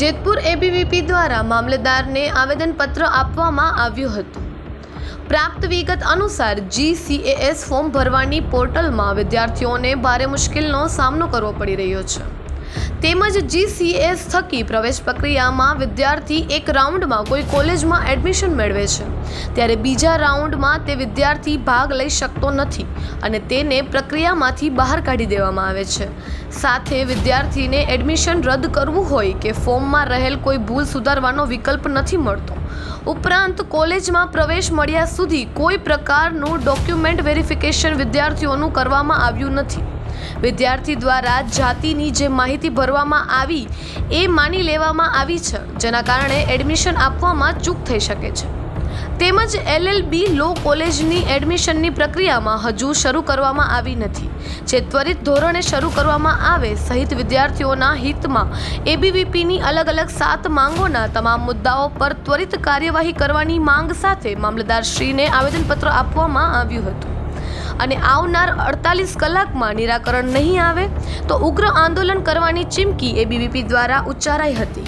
Jetpur ABVP દ્વારા મામલેદારને આવેદનપત્ર આપવામાં આવ્યું હતું. પ્રાપ્ત વિગત અનુસાર જીસીએએસ ફોર્મ ભરવાની પોર્ટલમાં વિદ્યાર્થીઓને ભારે મુશ્કેલીનો સામનો કરવો પડી રહ્યો છે. તેમજ જીસીએસ થકી પ્રવેશ પ્રક્રિયામાં વિદ્યાર્થી એક રાઉન્ડમાં કોઈ કોલેજમાં એડમિશન મેળવે છે. ત્યારે બીજા રાઉન્ડમાં તે વિદ્યાર્થી ભાગ લઈ શકતો નથી અને તેને પ્રક્રિયામાંથી બહાર કાઢી દેવામાં આવે છે. સાથે વિદ્યાર્થીને એડમિશન રદ કરવું હોય કે ફોર્મમાં રહેલ કોઈ ભૂલ સુધારવાનો વિકલ્પ નથી મળતો. ઉપરાંત કોલેજમાં પ્રવેશ મળ્યા સુધી કોઈ પ્રકારનું ડોક્યુમેન્ટ વેરિફિકેશન વિદ્યાર્થીઓનું કરવામાં આવ્યું નથી. વિદ્યાર્થી દ્વારા જાતિની જે માહિતી ભરવામાં આવી એ માની લેવામાં આવી છે, જેના કારણે એડમિશન આપવામાં ચૂક થઈ શકે છે. તેમજ એલએલબી લો કોલેજની એડમિશનની પ્રક્રિયામાં હજુ શરૂ કરવામાં આવી નથી. જે ત્વરિત ધોરણે શરૂ કરવામાં આવે સહિત વિદ્યાર્થીઓના હિતમાં એબીવીપીની અલગ અલગ સાત માંગોના તમામ મુદ્દાઓ પર ત્વરિત કાર્યવાહી કરવાની માંગ સાથે મામલતદારશ્રીને આવેદનપત્ર આપવામાં આવ્યું હતું. અને આવનાર અડતાલીસ કલાકમાં નિરાકરણ નહીં આવે, તો ઉગ્ર આંદોલન કરવાની ચીમકી એબીવીપી દ્વારા ઉચ્ચારાઈ હતી.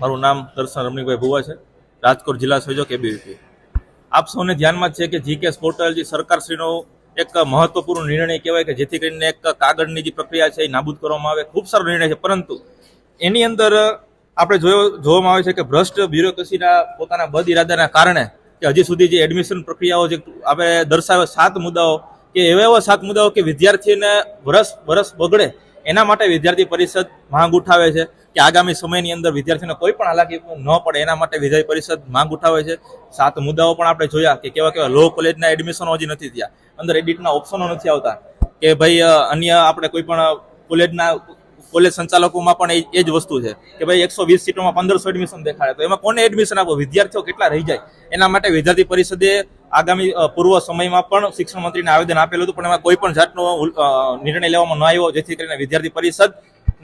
મારું નામ દર્શન રમણીકભાઈ ભુવા છે, રાજકોટ જિલ્લા સંયોજક એબીવીપી આપ સૌને ધ્યાનમાં છે કે જીકેસ પોર્ટલ જે સરકારશ્રીનો એક મહત્વપૂર્ણ નિર્ણય કહેવાય કે જેથી કરીને એક કાગળની જે પ્રક્રિયા છે એ નાબૂદ કરવામાં આવે, ખૂબ સારો નિર્ણય છે, પરંતુ એની અંદર આપણે જોયો, જોવામાં આવે છે કે ભ્રષ્ટ બ્યુરોક્રેસીના પોતાના બદ ઇરાદાના કારણે કે હજી સુધી જે એડમિશન પ્રક્રિયાઓ જે આપણે દર્શાવે સાત મુદ્દાઓ, કે એવા એવા સાત મુદ્દાઓ કે વિદ્યાર્થીને વરસ વરસ બગડે, એના માટે વિદ્યાર્થી પરિષદ માંગ ઉઠાવે છે કે આગામી સમયની અંદર વિદ્યાર્થીઓને કોઈ પણ હાલાકી ન પડે, એના માટે વિદ્યાર્થી પરિષદ માંગ ઉઠાવે છે. સાત મુદ્દાઓ પણ આપણે જોયા કે કેવા કેવા લો કોલેજના એડમિશનો હજી નથી થયા. અંદર એડિટના ઓપ્શનો નથી આવતા કે ભાઈ અન્ય આપણે કોઈ પણ કોલેજના કોલેજ સંચાલકોમાં પણ એ જ વસ્તુ છે કે ભાઈ એકસો વીસ સીટોમાં પંદરસો એડમિશન દેખાડે તો એમાં કોને એડમિશન આપો? વિદ્યાર્થીઓ કેટલા રહી જાય? એના માટે વિદ્યાર્થી પરિષદે આગામી પૂર્વ સમયમાં પણ શિક્ષણ મંત્રીને આવેદન આપેલું હતું, પણ એમાં કોઈ પણ જાતનો નિર્ણય લેવામાં ન આવ્યો, જેથી કરીને વિદ્યાર્થી પરિષદ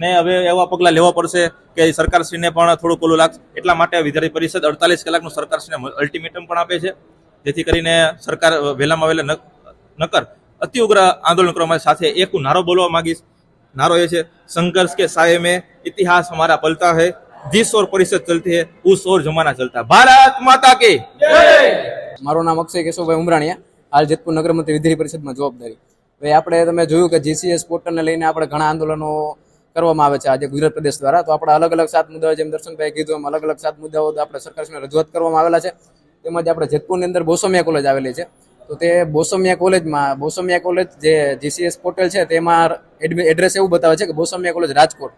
ને હવે એવા પગલાં લેવા પડશે કે સરકારશ્રીને પણ થોડુંક ઓલું લાગશે. એટલા માટે વિદ્યાર્થી પરિષદ અડતાલીસ કલાકનું સરકારશ્રીને અલ્ટિમેટમ પણ આપે છે, જેથી કરીને સરકાર વહેલામાં વહેલા નકર અતિ ઉગ્ર આંદોલન કરવા સાથે એક હું નારો બોલવા માંગીશ. नारो ये है संघर्ष के साय में इतिहास हमारा पलता है जिस ओर परिषद चलती है उस ओर जमाना चलता है भारत माता की મારું નામ અક્ષય કેશવભાઈ ઉમરાણીયા હાલ જેતપુર નગરમંત્રી વિધાયી પરિષદમાં જવાબદારી હવે આપણે તમે જોયું કે જીસીએસ પોર્ટલને લઈને આપણે ઘણા આંદોલનો કરવામાં આવે છે આજે ગુજરાત પ્રદેશ દ્વારા તો આપણા અલગ અલગ સાત મુદ્દાઓ જેમ દર્શનભાઈ કીધું એમ અલગ અલગ સાત મુદ્દાઓ આપણે સરકારશ્રીને રજૂઆત કરવામાં આવેલા છે તેમજ આપણે જેતપુરની અંદર બોસોમિયા કોલેજ આવેલી છે તો તે બોસમિયા કોલેજમાં, બોસમિયા કોલેજ જે જીસીએસ પોર્ટલ છે, તેમાં એડ્રેસ એવું બતાવે છે કે બોસમિયા કોલેજ રાજકોટ.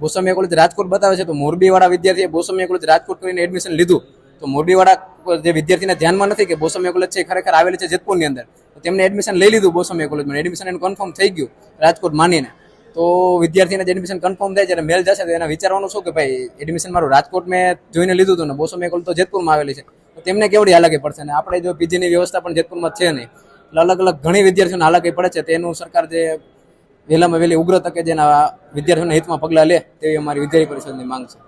બોસમિયા કોલેજ રાજકોટ બતાવે છે, તો મોરબીવાળા વિદ્યાર્થીએ બોસમિયા કોલેજ રાજકોટ કરીને એડમિશન લીધું. તો મોરબીવાળા જે વિદ્યાર્થીને ધ્યાનમાં નથી કે બોસમિયા કોલેજ છે ખરેખર આવેલી છે જેતપુરની અંદર. તેમને એડમિશન લઈ લીધું બોસમિયા કોલેજમાં. એડમિશન એનું કન્ફર્મ થઈ ગયું, રાજકોટ માનીને. તો વિદ્યાર્થીને જે એડમિશન કન્ફર્મ થાય જ્યારે મેલ જશે તો એને વિચારવાનું શું કે ભાઈ એડમિશન મારું રાજકોટ મેં જોઈને લીધું હતું ને, બોસમિયા કોલેજ તો જેતપુરમાં આવેલી છે. તેમને કેવડી હાલાકી પડશે? અને આપણે જો પીજીની વ્યવસ્થા પણ જેતપુરમાં છે નહીં, એટલે અલગ અલગ ઘણી વિદ્યાર્થીઓને હાલાકી પડે છે. તેનું સરકાર જે વહેલામાં વહેલી ઉગ્ર તકે જેના વિદ્યાર્થીઓના હિતમાં પગલાં લે, તેવી અમારી વિદ્યાર્થી પરિષદની માંગ છે.